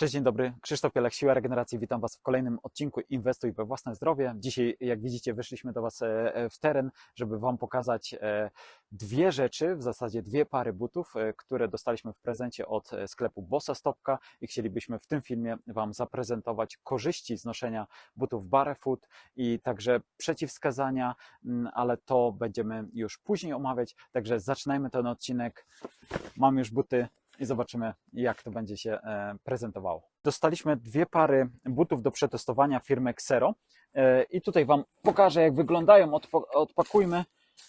Cześć, dzień dobry. Krzysztof Pielek, Siła Regeneracji. Witam Was w kolejnym odcinku Inwestuj we własne zdrowie. Dzisiaj, jak widzicie, wyszliśmy do Was e, w teren, żeby Wam pokazać e, dwie rzeczy, w zasadzie dwie pary butów, e, które dostaliśmy w prezencie od sklepu Bossa Stopka i chcielibyśmy w tym filmie Wam zaprezentować korzyści z noszenia butów barefoot i także przeciwwskazania, mm, ale to będziemy już później omawiać. Także zaczynajmy ten odcinek. Mam już buty i zobaczymy, jak to będzie się e, prezentowało. Dostaliśmy dwie pary butów do przetestowania firmy Xero e, i tutaj Wam pokażę, jak wyglądają. Odpakujmy.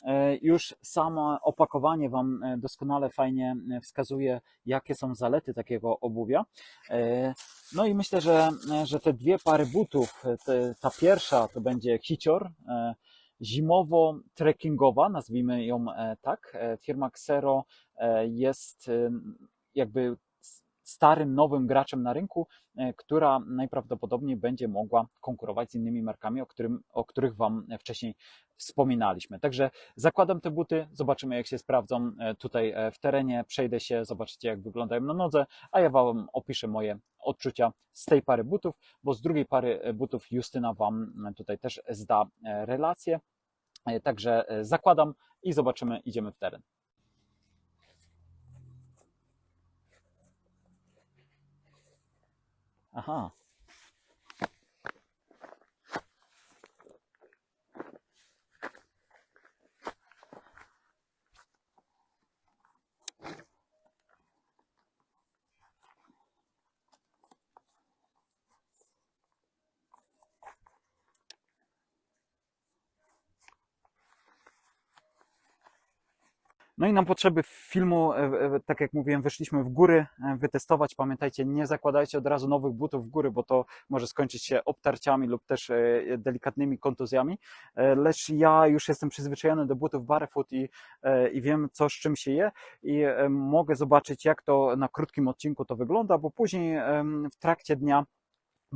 E, już samo opakowanie Wam doskonale fajnie wskazuje, jakie są zalety takiego obuwia. No i myślę, że, że te dwie pary butów, ta pierwsza to będzie Hicior, zimowo-trekkingowa, nazwijmy ją tak. Firma Xero jest jakby starym, nowym graczem na rynku, e, która najprawdopodobniej będzie mogła konkurować z innymi markami, o, którym, o których Wam wcześniej wspominaliśmy. Także zakładam te buty, zobaczymy jak się sprawdzą e, tutaj e, w terenie, przejdę się, zobaczycie jak wyglądają na nodze, a ja Wam opiszę moje odczucia z tej pary butów, bo z drugiej pary butów Justyna Wam tutaj też zda relację. Także zakładam i zobaczymy, idziemy w teren. Aha. No i na potrzeby filmu, e, e, tak jak mówiłem, wyszliśmy w góry e, wytestować. Pamiętajcie, nie zakładajcie od razu nowych butów w góry, bo to może skończyć się obtarciami lub też delikatnymi kontuzjami. Lecz ja już jestem przyzwyczajony do butów barefoot i, i wiem, co z czym się je i mogę zobaczyć, jak to na krótkim odcinku to wygląda, bo później w trakcie dnia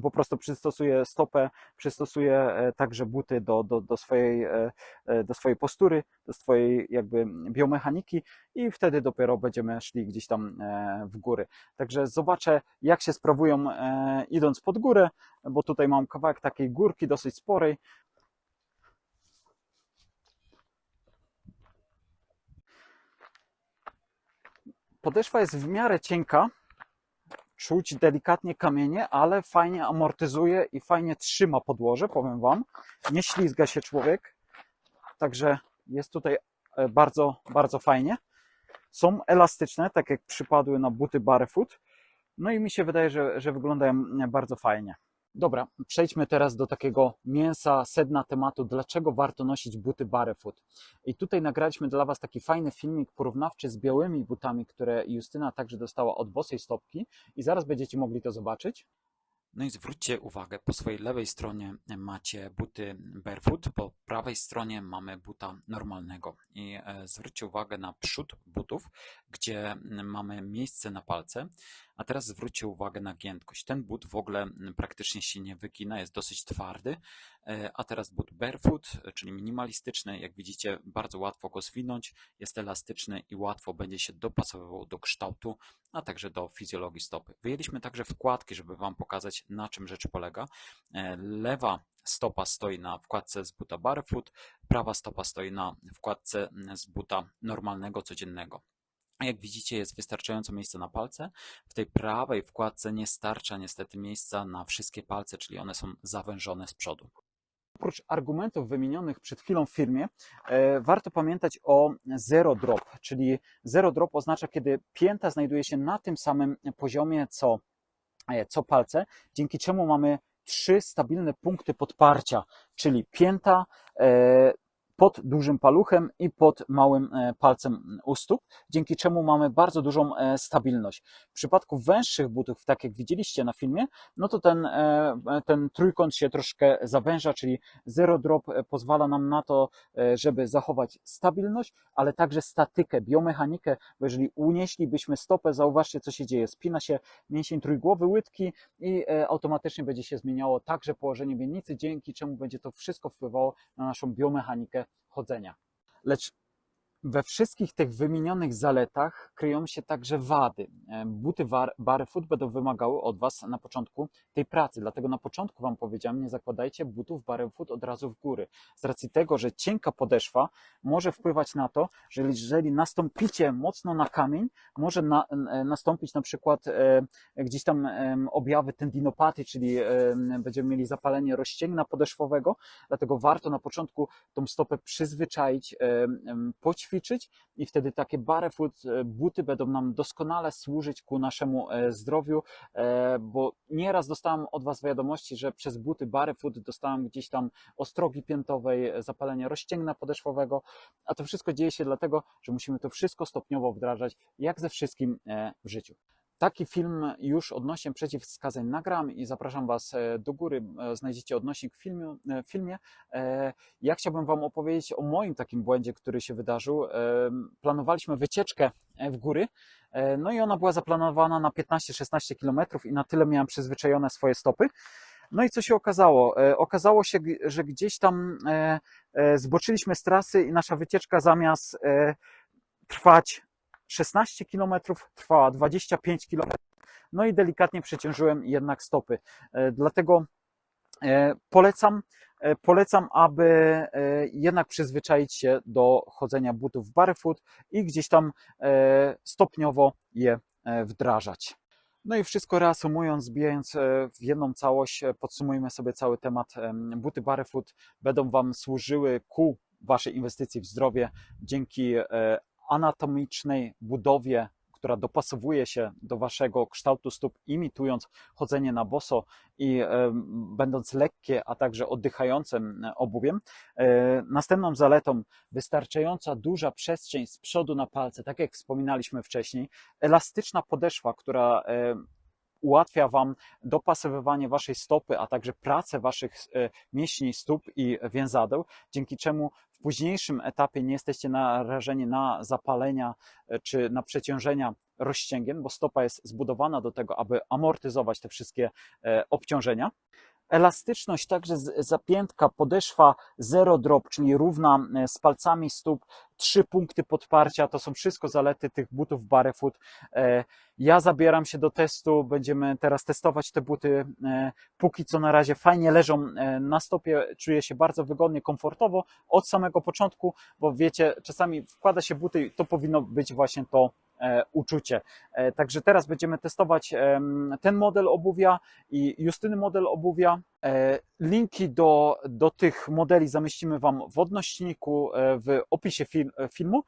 po prostu przystosuje stopę, przystosuje e, także buty do, do, do, swojej, e, e, do swojej postury, do swojej jakby biomechaniki i wtedy dopiero będziemy szli gdzieś tam w góry. Także zobaczę, jak się sprawują idąc pod górę, bo tutaj mam kawałek takiej górki dosyć sporej. Podeszwa jest w miarę cienka, czuć delikatnie kamienie, ale fajnie amortyzuje i fajnie trzyma podłoże, powiem Wam. Nie ślizga się człowiek, także jest tutaj e, bardzo, bardzo fajnie. Są elastyczne, tak jak przypadły na buty barefoot. No i mi się wydaje, że, że wyglądają bardzo fajnie. Dobra, przejdźmy teraz do takiego mięsa, sedna tematu, dlaczego warto nosić buty barefoot. I tutaj nagraliśmy dla Was taki fajny filmik porównawczy z białymi butami, które Justyna także dostała od bosej stopki i zaraz będziecie mogli to zobaczyć. No i zwróćcie uwagę, po swojej lewej stronie macie buty barefoot, po prawej stronie mamy buta normalnego. I e, zwróćcie uwagę na przód butów, gdzie mamy miejsce na palce, a teraz zwróćcie uwagę na giętkość. Ten but w ogóle praktycznie się nie wygina, jest dosyć twardy, e, a teraz but barefoot, czyli minimalistyczny, jak widzicie bardzo łatwo go zwinąć, jest elastyczny i łatwo będzie się dopasowywał do kształtu, a także do fizjologii stopy. Wyjęliśmy także wkładki, żeby Wam pokazać na czym rzecz polega. E, lewa stopa stoi na wkładce z buta barefoot, prawa stopa stoi na wkładce z buta normalnego, codziennego. Jak widzicie, jest wystarczająco miejsca na palce. W tej prawej wkładce nie starcza niestety miejsca na wszystkie palce, czyli one są zawężone z przodu. Oprócz argumentów wymienionych przed chwilą w firmie, e, warto pamiętać o zero drop, czyli zero drop oznacza, kiedy pięta znajduje się na tym samym poziomie co, co palce, dzięki czemu mamy trzy stabilne punkty podparcia, czyli pięta, e, pod dużym paluchem i pod małym e, palcem u stóp, dzięki czemu mamy bardzo dużą e, stabilność. W przypadku węższych butów, tak jak widzieliście na filmie, no to ten, e, ten trójkąt się troszkę zawęża, czyli zero drop pozwala nam na to, żeby zachować stabilność, ale także statykę, biomechanikę, bo jeżeli unieślibyśmy stopę, zauważcie co się dzieje, spina się mięsień trójgłowy łydki i automatycznie będzie się zmieniało także położenie miednicy, dzięki czemu będzie to wszystko wpływało na naszą biomechanikę chodzenia. Lecz We wszystkich tych wymienionych zaletach kryją się także wady. E, Buty barefoot będą wymagały od Was na początku tej pracy, dlatego na początku Wam powiedziałem, nie zakładajcie butów barefoot od razu w góry. Z racji tego, że cienka podeszwa może wpływać na to, że jeżeli nastąpicie mocno na kamień, może na, e, nastąpić na przykład e, gdzieś tam em, objawy tendinopatii, czyli em, będziemy mieli zapalenie rozcięgna podeszwowego, dlatego warto na początku tą stopę przyzwyczaić, em, em, poćwiczyć i wtedy takie barefoot e, buty będą nam doskonale służyć ku naszemu e, zdrowiu, e, bo nieraz dostałem od Was wiadomości, że przez buty barefoot dostałem gdzieś tam ostrogi piętowej, zapalenia rozcięgna podeszwowego, a to wszystko dzieje się dlatego, że musimy to wszystko stopniowo wdrażać, jak ze wszystkim w życiu. Taki film już odnośnie przeciwwskazań nagram i zapraszam Was e, do góry. E, Znajdziecie odnośnik w filmie. e, filmie. Ja chciałbym Wam opowiedzieć o moim takim błędzie, który się wydarzył. Planowaliśmy wycieczkę w góry, no i ona była zaplanowana na 15-16 km i na tyle miałem przyzwyczajone swoje stopy. No i co się okazało? Okazało się, że gdzieś tam zboczyliśmy z trasy i nasza wycieczka zamiast trwać 16 km, trwała 25 km. No i delikatnie przeciążyłem jednak stopy. E, Dlatego e, polecam, e, polecam, aby jednak przyzwyczaić się do chodzenia butów barefoot i gdzieś tam stopniowo je wdrażać. No i wszystko reasumując, zbijając w jedną całość, podsumujmy sobie cały temat. Em, Buty barefoot będą Wam służyły ku Waszej inwestycji w zdrowie dzięki anatomicznej budowie, która dopasowuje się do Waszego kształtu stóp, imitując chodzenie na boso i e, będąc lekkie, a także oddychającym e, obuwiem. E, Następną zaletą wystarczająca duża przestrzeń z przodu na palce, tak jak wspominaliśmy wcześniej, elastyczna podeszwa, która ułatwia Wam dopasowywanie Waszej stopy, a także pracę Waszych e, mięśni stóp i więzadeł, dzięki czemu w późniejszym etapie nie jesteście narażeni na zapalenia e, czy na przeciążenia rozcięgien, bo stopa jest zbudowana do tego, aby amortyzować te wszystkie e, obciążenia. Elastyczność, także zapiętka, podeszwa zero drop, czyli równa e, z palcami stóp, trzy punkty podparcia, to są wszystko zalety tych butów barefoot. E, Ja zabieram się do testu, będziemy teraz testować te buty. E, Póki co na razie fajnie leżą na stopie, czuję się bardzo wygodnie, komfortowo od samego początku, bo wiecie, czasami wkłada się buty i to powinno być właśnie to uczucie. E, Także teraz będziemy testować ten model obuwia i Justyny model obuwia. E, Linki do, do tych modeli zamieścimy Wam w odnośniku, e, w opisie fil, e, filmu.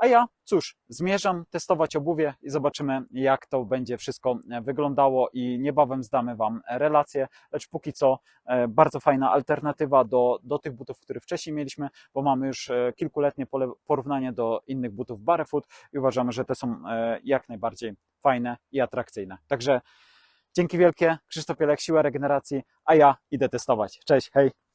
A ja, cóż, zmierzam testować obuwie i zobaczymy, jak to będzie wszystko e, wyglądało i niebawem zdamy Wam relację, lecz póki co e, bardzo fajna alternatywa do, do tych butów, które wcześniej mieliśmy, bo mamy już e, kilkuletnie porównanie do innych butów barefoot i uważamy, że te są jak najbardziej fajne i atrakcyjne. Także dzięki wielkie, Krzysztof Pielek, Siła Regeneracji, a ja idę testować. Cześć, hej!